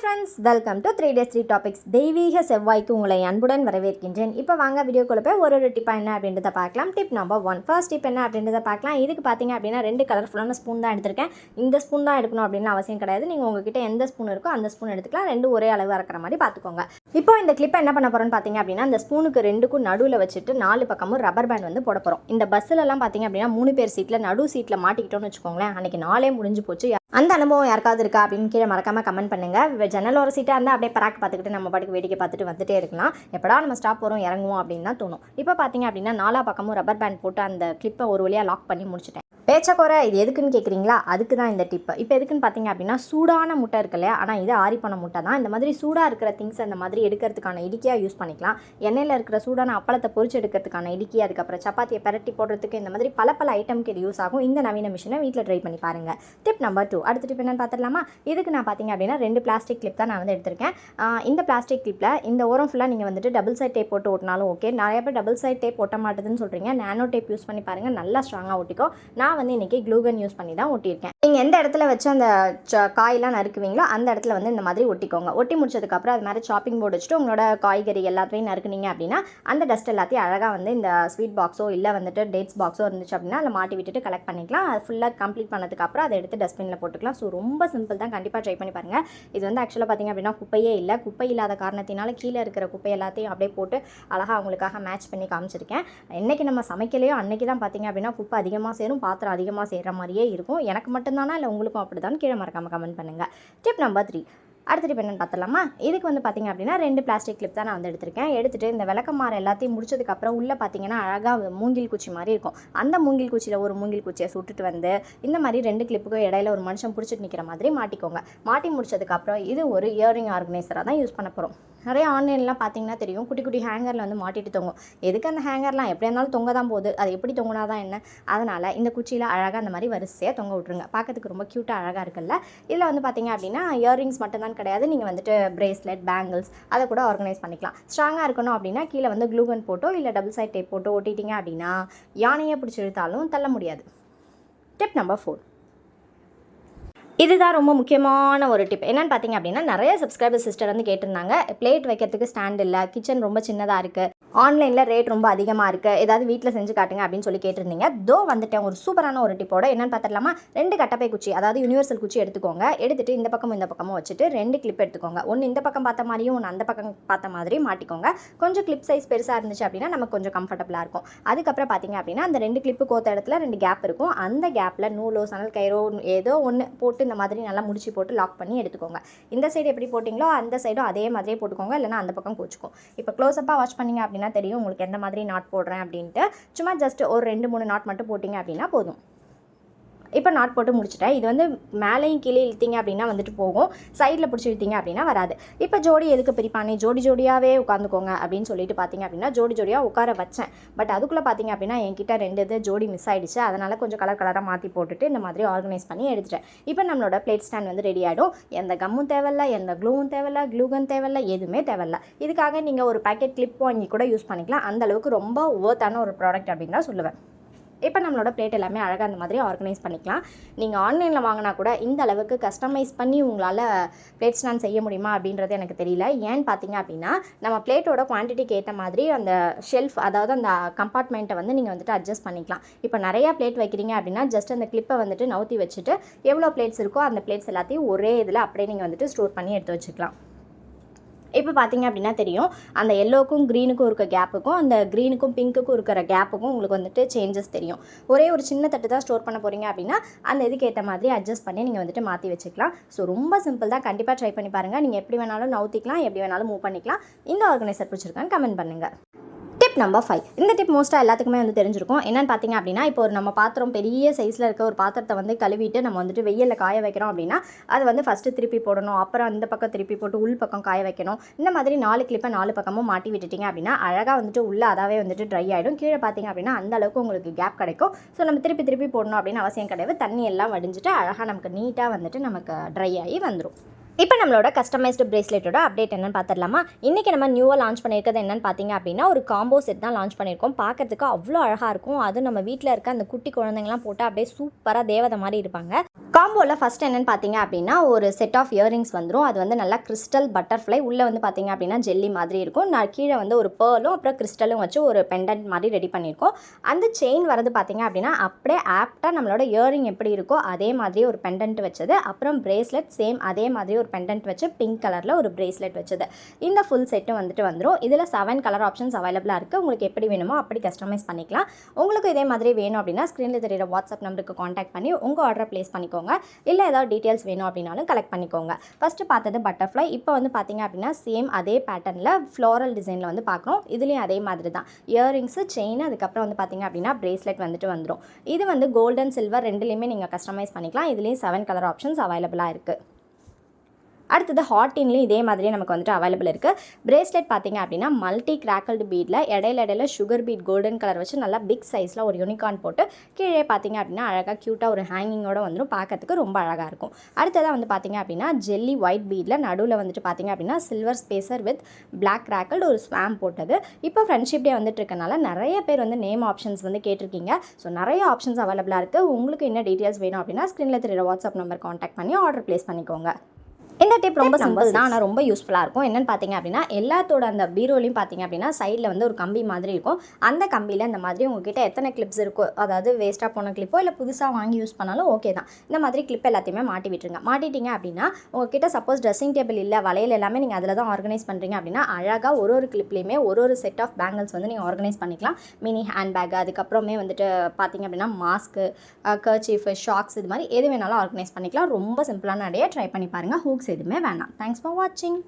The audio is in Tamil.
Friends welcome to three days three topics தெய்வீக செவ்வாய்க்கு உங்களை அன்புடன் வரவேற்கின்றேன். இப்போ வாங்க வீடியோக்குள்ள போய் ஒரு ஒரு டிப்பாக என்ன அப்படின்றத பார்க்கலாம். Tip number one first tip என்ன அப்படின்றத பார்க்கலாம். இதுக்கு பார்த்தீங்க அப்படின்னா ரெண்டு கலர்ஃபுல்லான ஸ்பூன் தான் எடுத்திருக்கேன். இந்த ஸ்பூன் தான் எடுக்கணும் அப்படின்னு அவசியம் கிடையாது. நீங்கள் உங்ககிட்ட எந்த ஸ்பூன் இருக்கோ அந்த ஸ்பூன் எடுத்துக்கலாம். ரெண்டு ஒரே அளவாக இருக்கிற மாதிரி பார்த்துக்கோங்க இப்போ இந்த கிளிப்பை என்ன பண்ண போகிறோம்னு பார்த்தீங்க அப்படின்னா அந்த ஸ்பூனுக்கு ரெண்டுக்கும் நடுவில் வச்சுட்டு நாலு பக்கமும் ரப்பர் பேண்ட் வந்து போட போகிறோம் இந்த பஸ்ஸிலலாம் பார்த்தீங்க அப்படின்னா மூணு பேர் சீட்டில் நடு சீட்டில் மாட்டிக்கிட்டோம்னு வச்சுக்கோங்களேன். அன்றைக்கி நாளே முடிஞ்சு போச்சு. அந்த அனுபவம் யாருக்காவது இருக்கா அப்படின்னு கீழே மறக்காம கமெண்ட் பண்ணுங்க. ஜன்னல் ஒரு சீட்டாக இருந்தால் அப்படியே பராக் பார்த்துக்கிட்டு நம்ம பாட்டுக்கு வேடிக்கை பார்த்துட்டு வந்துட்டே இருக்கலாம். எப்படா நம்ம ஸ்டாப் போகிறோம் இறங்குவோம் அப்படின்னு தான் தோணும். இப்போ பார்த்தீங்க அப்படின்னா நாலா பக்கமும் ரப்பர் பேண்ட் போட்டு அந்த கிளிப்பை ஒரு வழியாக லாக் பண்ணி முடிச்சிட்டேன். பேச்சக்கோரை இது எதுக்குன்னு கேட்குறீங்களா அதுக்கு தான் இந்த டிப்பு இப்போ எதுக்குன்னு பார்த்தீங்க அப்படின்னா சூடான முட்டை இருக்கு இல்லையா? ஆனால் இது ஆறி முட்டை தான். இந்த மாதிரி சூடாக இருக்கிற திங்ஸ் அந்த மாதிரி எடுக்கிறதுக்கான இடுக்கியாக யூஸ் பண்ணிக்கலாம். எண்ணெயில் இருக்கிற சூடான அப்பளத்தை பொறிச்சு எடுக்கிறதுக்கான இடுக்கி அதுக்கப்புறம் சப்பாத்தியை பரட்டி போடுறதுக்கு இந்த மாதிரி பல பல ஐட்டம்க்கு இது யூஸ் ஆகும். இந்த நவீன மிஷினை வீட்டில் ட்ரை பண்ணி பாருங்கள் டிப் நம்பர் டூ அடுத்த டிப் என்னன்னு பார்த்துடலாமா இதுக்கு நான் பார்த்தீங்க அப்படின்னா ரெண்டு பிளாஸ்டிக் கிளிப் தான் நான் வந்து எடுத்திருக்கேன். இந்த பிளாஸ்டிக் கிளிப்பில் இந்த ஓரம் ஃபுல்லாக நீங்கள் வந்துட்டு டபுள் சைட் டேப் போட்டு ஓட்டினாலும் ஓகே நிறைய பேர் டபுள் சைட் டேப் ஒட்ட மாட்டுதுன்னு சொல்கிறீங்க நானோ டேப் யூஸ் பண்ணி பாருங்கள் நல்லா ஸ்ட்ராங்காக ஒட்டிக்கோ நான் வந்து இன்றைக்கி க்ளூகன் யூஸ் பண்ணி தான் ஒட்டியிருக்கேன். நீங்கள் எந்த இடத்துல வச்சு அந்த ச- காயெல்லாம் நறுக்குவீங்களோ அந்த இடத்துல வந்து இந்த மாதிரி ஒட்டிக்கோங்க. ஒட்டி முடிச்சதுக்கப்புறம் அது மாதிரி சாப்பிங் போர்டு வச்சுட்டு உங்களோட காய்கறி எல்லாத்தையும் நறுக்குனீங்க அப்படின்னா அந்த டஸ்ட் எல்லாத்தையும் அழகாக வந்து இந்த ஸ்வீட் பாக்ஸோ இல்லை வந்துட்டு டேட்ஸ் பாக்ஸோ இருந்துச்சு அப்படின்னா அதில் மாட்டி விட்டுட்டு கலெக்ட் பண்ணிக்கலாம். அது ஃபுல்லாக கம்ப்ளீட் பண்ணதுக்கப்புறம் அதை எடுத்து டஸ்ட்பினில் போட்டுக்கலாம். ஸோ ரொம்ப சிம்பிள் தான். கண்டிப்பாக ட்ரை பண்ணி பாருங்கள் இது வந்து ஆக்சுவலாக பார்த்தீங்க அப்படின்னா குப்பையே இல்லை. குப்பை இல்லாத காரணத்தினால கீழே இருக்கிற குப்பை எல்லாத்தையும் அப்படியே போட்டு அழகாக அவங்களுக்காக மேட்ச் பண்ணி காமிச்சிருக்கேன். என்றைக்கு நம்ம சமைக்கலையோ அன்றைக்கி தான் பார்த்தீங்க அப்படின்னா குப்பை அதிகமாக சேரும். பாத்திரம் அதிகமாக செய்கிற மாதிரியே இருக்கும். எனக்கு மட்டும்தானா? இல்லை உங்களுக்கும் அப்படி தான் கீழே மறக்காமல் கமெண்ட் பண்ணுங்கள் டிப் நம்பர் த்ரீ அடுத்த டிப் என்னன்னு பார்த்தலாமா இதுக்கு வந்து பார்த்திங்க அப்படின்னா ரெண்டு பிளாஸ்டிக் கிளிப் தான் நான் வந்து எடுத்திருக்கேன். எடுத்துட்டு இந்த விளக்கமாறு எல்லாத்தையும் முடிச்சதுக்கப்புறம் உள்ளே பார்த்தீங்கன்னா அழகாக மூங்கில் குச்சி மாதிரி இருக்கும். அந்த மூங்கில் குச்சியில் ஒரு மூங்கில் குச்சியை சுட்டுட்டு வந்து இந்த மாதிரி ரெண்டு கிளிப்புக்கும் இடையில ஒரு மனுஷன் பிடிச்சிட்டு நிற்கிற மாதிரி மாட்டிக்கோங்க. மாட்டி முடிச்சதுக்கப்புறம் இது ஒரு இயரிங் ஆர்கனைசராக தான் யூஸ் பண்ண போகிறோம் நிறைய ஆன்லைன்லாம் பார்த்தீங்கன்னா தெரியும். குட்டி குட்டி ஹேங்கரில் வந்து மாட்டிட்டு தொங்கும். எதுக்கு அந்த ஹேங்கர்லாம் எப்படி இருந்தாலும் தொங்க தான் போகுது. அது எப்படி தொங்குனா தான் என்ன? அதனால் இந்த குச்சியில் அழகாக அந்த மாதிரி வரிசையாக தொங்க விட்ருங்க பார்க்கறதுக்கு ரொம்ப க்யூட்டாக அழகாக இருக்குல்ல? இதில் வந்து பார்த்தீங்க அப்படின்னா இயரிங்ஸ் மட்டும்தான் கிடையாது. நீங்கள் வந்துட்டு பிரேஸ்லெட் பேங்கிள்ஸ் அதை கூட ஆர்கனைஸ் பண்ணிக்கலாம். ஸ்ட்ராங்காக இருக்கணும் அப்படின்னா கீழே வந்து க்ளூகன் போட்டோ இல்லை டபுள் சைட் டேப் போட்டோ ஓட்டிட்டீங்க அப்படின்னா யானையை பிடிச்சி இழுத்தாலும் தள்ள முடியாது. டிப் நம்பர் ஃபோர் இதுதான் ரொம்ப முக்கியமான ஒரு டிப் என்னென்னு பார்த்தீங்க அப்படின்னா நிறைய சப்ஸ்கிரைபர் சிஸ்டர் வந்து கேட்டிருந்தாங்க பிளேட் வைக்கிறதுக்கு ஸ்டாண்ட் இல்லை கிச்சன் ரொம்ப சின்னதாக இருக்குது ஆன்லைனில் ரேட் ரொம்ப அதிகமாக இருக்குது ஏதாவது வீட்டில் செஞ்சு காட்டுங்க அப்படின்னு சொல்லி கேட்டிருந்தீங்க. தோ வந்துட்டேன் ஒரு சூப்பரான ஒரு டிப்போட என்னன்னு பார்த்துடலாமா ரெண்டு கட்டப்பை குச்சி அதாவது யூனிவர்சல் குச்சி எடுத்துக்கோங்க. எடுத்துட்டு இந்த பக்கமும் இந்த பக்கமும் வச்சுட்டு ரெண்டு கிளிப் எடுத்துக்கோங்க. ஒன்று இந்த பக்கம் பார்த்த மாதிரியும் ஒன்று அந்த பக்கம் பார்த்த மாதிரியும் மாட்டிக்கோங்க. கொஞ்சம் கிளிப் சைஸ் பெருசாக இருந்துச்சு அப்படின்னா நமக்கு கொஞ்சம் கம்ஃபர்டபுளாக இருக்கும். அதுக்கப்புறம் பார்த்தீங்க அப்படின்னா அந்த ரெண்டு கிளிப்பு கோத்த இடத்துல ரெண்டு கேப் இருக்கும். அந்த கேப்பில் நூலோ சணல் கயிறோ ஏதோ ஒன்று போட்டு இந்த மாதிரி நல்லா முடிச்சு போட்டு லாக் பண்ணி எடுத்துக்கோங்க. இந்த சைடு எப்படி போட்டிங்களோ அந்த சைடும் அதே மாதிரியே போட்டுக்கோங்க. இல்லைனா அந்த பக்கம் கோச்சுக்கும் இப்போ க்ளோஸ்அப்பாக வாட்ச் பண்ணிங்க அப்படின்னா தெரியும். உங்களுக்கு எந்த மாதிரி நாட் போடுறேன் அப்படின்ட்டு. சும்மா ஜஸ்ட் ஒரு ரெண்டு மூணு நாட் மட்டும் போட்டிங்க அப்படின்னா போதும். இப்போ நாட் போட்டு முடிச்சிட்டேன். இது வந்து மேலேயும் கீழே இழுத்தீங்க அப்படின்னா வந்துட்டு போகும். சைடில் பிடிச்சி இழுத்திங்க அப்படின்னா வராது. இப்போ ஜோடி எதுக்கு பிரிப்பானே? ஜோடி ஜோடியாகவே உட்காந்துக்கோங்க அப்படின்னு சொல்லிட்டு பார்த்தீங்க அப்படின்னா ஜோடி ஜோடியாக உட்கார வச்சேன். பட் அதுக்குள்ளே பார்த்தீங்க அப்படின்னா என்கிட்ட ரெண்டு இது ஜோடி மிஸ் ஆகிடுச்சு அதனால் கொஞ்சம் கலர் கலராக மாற்றி போட்டுட்டு இந்த மாதிரி ஆர்கனைஸ் பண்ணி எடுத்துட்டேன். இப்போ நம்மளோட பிளேட் ஸ்டாண்ட் வந்து ரெடி ஆகிடும் எந்த கம்மும் தேவையில்ல எந்த க்ளூவும் தேவையில்ல க்ளூகன் தேவையில்ல எதுவுமே தேவையில்ல. இதுக்காக நீங்கள் ஒரு பேக்கெட் கிளிப் வாங்கி கூட யூஸ் பண்ணிக்கலாம். அந்த அளவுக்கு ரொம்ப ஒர்த்தான ஒரு ப்ராடக்ட் அப்படின்னு தான் சொல்லுவேன். இப்போ நம்மளோட பிளேட் எல்லாமே அழகாக அந்த மாதிரி ஆர்கனைஸ் பண்ணிக்கலாம். நீங்கள் ஆன்லைனில் வாங்கினா கூட இந்த அளவுக்கு கஸ்டமைஸ் பண்ணி உங்களால் பிளேட் ஸ்டாண்ட் செய்ய முடியுமா அப்படின்றது எனக்கு தெரியல. ஏன்னு பார்த்தீங்க அப்படின்னா நம்ம பிளேட்டோட குவான்டிட்டிக்கு ஏற்ற மாதிரி அந்த ஷெல்ஃப் அதாவது அந்த கம்பார்ட்மெண்ட்டை வந்து நீங்கள் வந்துட்டு அட்ஜஸ்ட் பண்ணிக்கலாம். இப்போ நிறையா பிளேட் வைக்கிறீங்க அப்படின்னா ஜஸ்ட் அந்த கிளிப்பை வந்துட்டு நவுத்தி வச்சுட்டு எவ்வளோ பிளேட்ஸ் இருக்கோ அந்த பிளேட்ஸ் எல்லாத்தையும் ஒரே இதில் அப்படியே நீங்கள் வந்துட்டு ஸ்டோர் பண்ணி எடுத்து வச்சுக்கலாம். இப்போ பார்த்தீங்க அப்படின்னா தெரியும். அந்த எல்லோக்கும் க்ரீனுக்கும் இருக்க கேப்புக்கும் அந்த க்ரீனுக்கும் பிங்க்குக்கும் இருக்கிற கேப்புக்கும் உங்களுக்கு வந்துட்டு சேஞ்சஸ் தெரியும். ஒரே ஒரு சின்ன தட்டு தான் ஸ்டோர் பண்ண போகிறீங்க அப்படின்னா அந்த இதுக்கு ஏற்ற மாதிரி அட்ஜஸ்ட் பண்ணி நீங்கள் வந்துட்டு மாற்றி வச்சுக்கலாம். ஸோ ரொம்ப சிம்பிள் தான். கண்டிப்பாக ட்ரை பண்ணி பாருங்கள் நீங்கள் எப்படி வேணாலும் நவுத்திக்கலாம் எப்படி வேணாலும் மூவ் பண்ணிக்கலாம். இந்த ஆர்கனைசர் பிடிச்சிருக்கான்னு கமெண்ட் பண்ணுங்கள் டிப் நம்பர் ஃபைவ் இந்த டிப் மோஸ்ட்டாக எல்லாத்துக்குமே வந்து தெரிஞ்சிருக்கும். என்னன்னு பார்த்தீங்க அப்படின்னா இப்போ ஒரு நம்ம பாத்திரம் பெரிய சைஸில் இருக்க ஒரு பாத்திரத்தை வந்து கழுவிட்டு நம்ம வந்துட்டு வெயிலில் காய வைக்கிறோம் அப்படின்னா அது வந்து ஃபஸ்ட்டு திருப்பி போடணும். அப்புறம் அந்த பக்கம் திருப்பி போட்டு உள் பக்கம் காய வைக்கணும். இந்த மாதிரி நாலு கிளிப்பை நாலு பக்கமும் மாட்டி விட்டுட்டீங்க அப்படின்னா அழகாக வந்துட்டு உள்ளே அதாவே வந்துட்டு ட்ரை ஆகிடும் கீழே பார்த்தீங்க அப்படின்னா அந்த அளவுக்கு உங்களுக்கு கேப் கிடைக்கும். ஸோ நம்ம திருப்பி திருப்பி போடணும் அப்படின்னு அவசியம் கிடையாது. தண்ணி எல்லாம் வடிஞ்சிட்டு அழகாக நமக்கு நீட்டாக வந்துட்டு நமக்கு ட்ரை ஆகி வந்துடும் இப்போ நம்மளோட கஸ்டமைஸ்டு பிரேஸ்லெட்டோட அப்டேட் என்னன்னு பார்த்துடலாமா இன்றைக்கி நம்ம நியூவாக லான்ச் பண்ணியிருக்கிறது என்னன்னு பார்த்தீங்க அப்படின்னா ஒரு காம்போ செட் தான் லான்ச் பண்ணியிருக்கோம். பார்க்கறதுக்கு அவ்வளோ அழகாக இருக்கும். அதுவும் நம்ம வீட்டில் இருக்க அந்த குட்டி குழந்தைங்கலாம் போட்டால் அப்படியே சூப்பராக தேவதை மாதிரி இருப்பாங்க. காம்போவில் ஃபஸ்ட் என்னென்னு பார்த்தீங்க அப்படின்னா ஒரு செட் ஆஃப் இயரிங்ஸ் வந்துடும் அது வந்து நல்லா கிறிஸ்டல் பட்டர்ஃப்ளை உள்ளே வந்து பார்த்தீங்க அப்படின்னா ஜெல்லி மாதிரி இருக்கும். நான் கீழே வந்து ஒரு பேர்லும் அப்புறம் கிறிஸ்டலும் வச்சு ஒரு பெண்டன்ட் மாதிரி ரெடி பண்ணியிருக்கோம். அந்த செயின் வரது பார்த்தீங்க அப்படின்னா அப்படியே ஆப்டாக நம்மளோட இயரிங் எப்படி இருக்கோ அதே மாதிரி ஒரு பெண்டன்ட் வச்சது. அப்புறம் பிரேஸ்லெட் சேம் அதே மாதிரி ஒரு பெண்டன்ட் வச்சு பிங்க் கலரில் ஒரு ப்ரேஸ்லெட் வச்சது. இந்த ஃபுல் செட்டும் வந்துட்டு வந்துடும் இதில் செவன் கலர் ஆப்ஷன்ஸ் அவைலபிளாக இருக்குது உங்களுக்கு எப்படி வேணுமோ அப்படி கஸ்டமைஸ் பண்ணிக்கலாம். உங்களுக்கு இதே மாதிரி வேணும் அப்படின்னா ஸ்க்ரீனில் தெரியிற வாட்ஸ்அப் நம்பருக்கு காண்டாக்ட் பண்ணி உங்கள் ஆர்டரை ப்ளேஸ் பண்ணிக்கோங்க. இல்லை ஏதாவது டீட்டெயில்ஸ் வேணும் அப்படின்னாலும் கலெக்ட் பண்ணிக்கோங்க. ஃபஸ்ட்டு பார்த்தது பட்டர்ஃப்ளை இப்போ வந்து பார்த்தீங்க அப்படின்னா சேம் அதே பேட்டர்னில் ஃப்ளோரல் டிசைனில் வந்து பார்க்குறோம். இதுலேயும் அதே மாதிரி தான். இயரிங்ஸு செயின் அதுக்கப்புறம் வந்து பார்த்தீங்க அப்படின்னா ப்ரேஸ்லெட் வந்துட்டு வந்துடும் இது வந்து கோல்டன் சில்வர் ரெண்டுலேயுமே நீங்கள் கஸ்டமைஸ் பண்ணிக்கலாம். இதுலேயும் செவன் கலர் ஆப்ஷன்ஸ் அவைலபிளாக இருக்குது அடுத்தது ஹாட்டின்லேயும் இதே மாதிரியே நமக்கு வந்துட்டு அவைலபிள் இருக்குது பிரேஸ்லெட் பார்த்தீங்க அப்படின்னா மல்டி கிராக்கல்டு பீடில் இடையில இடையில சுகர் பீட் கோல்டன் கலர் வச்சு நல்லா பிக் சைஸில் ஒரு யூனிகார்ன் போட்டு கீழே பார்த்தீங்க அப்படின்னா அழகாக க்யூட்டாக ஒரு ஹேங்கிங்கோட வந்துடும் பார்க்கறதுக்கு ரொம்ப அழகாக இருக்கும். அடுத்ததாக வந்து பார்த்தீங்க அப்படின்னா ஜெல்லி ஒயிட் பீடில் நடுவில் வந்துட்டு பார்த்தீங்க அப்படின்னா silver spacer with black crackled ஒரு ஸ்வாம் போட்டது. இப்போ ஃப்ரெண்ட்ஷிப் டே வந்துட்டு இருக்கனால நிறைய பேர் வந்து நேம் ஆப்ஷன்ஸ் வந்து கேட்டிருக்கீங்க. ஸோ நிறைய ஆப்ஷன்ஸ் அவைலபிளாக இருக்குது உங்களுக்கு என்ன டீட்டெயில்ஸ் வேணும் அப்படின்னா ஸ்க்ரீனில் தெரியுற வாட்ஸ்அப் நம்பர் காண்டாக்ட் பண்ணி ஆர்டர் ப்ளேஸ் பண்ணிக்கோங்க. இந்த டிப் ரொம்ப சிம்பிள் தான் ஆனால் ரொம்ப யூஸ்ஃபுல்லாக இருக்கும். என்னென்னு பார்த்தீங்க அப்படின்னா எல்லாத்தோட அந்த பீரோலையும் பார்த்தீங்க அப்படின்னா சைடில் வந்து ஒரு கம்பி மாதிரி இருக்கும். அந்த கம்பியில் இந்த மாதிரி உங்ககிட்ட எத்தனை கிளிப்ஸ் இருக்கோ அதாவது வேஸ்ட்டாக போன கிளிப்போ இல்லை புதுசாக வாங்கி யூஸ் பண்ணாலும் ஓகே தான். இந்த மாதிரி கிளிப் எல்லாத்தையுமே மாட்டி விட்டுருங்க. மாட்டிட்டீங்க அப்படின்னா உங்ககிட்ட சப்போஸ் ட்ரெஸ்ஸிங் டேபிள் இல்லை வளையல் எல்லாமே நீங்கள் அதில் தான் ஆர்கனைஸ் பண்ணுறீங்க அப்படின்னா அழகாக ஒரு ஒரு கிளிப்லேயுமே ஒரு ஒரு செட் ஆஃப் பேங்கிள்ஸ் வந்து நீங்கள் ஆர்கனைஸ் பண்ணிக்கலாம். மினி ஹேண்ட் பேக் அதுக்கப்புறமே வந்துட்டு பார்த்தீங்க அப்படின்னா மாஸ்க்கு கர்ச்சீஃப் ஷாக்ஸ் இது மாதிரி எது வேணாலும் ஆர்கனைஸ் பண்ணிக்கலாம். ரொம்ப சிம்பிளான ஐடியா ட்ரை பண்ணி பாருங்கள் ஹூக்ஸ் எதுவுமே வேணாம் தேங்க்ஸ் ஃபார் வாட்சிங்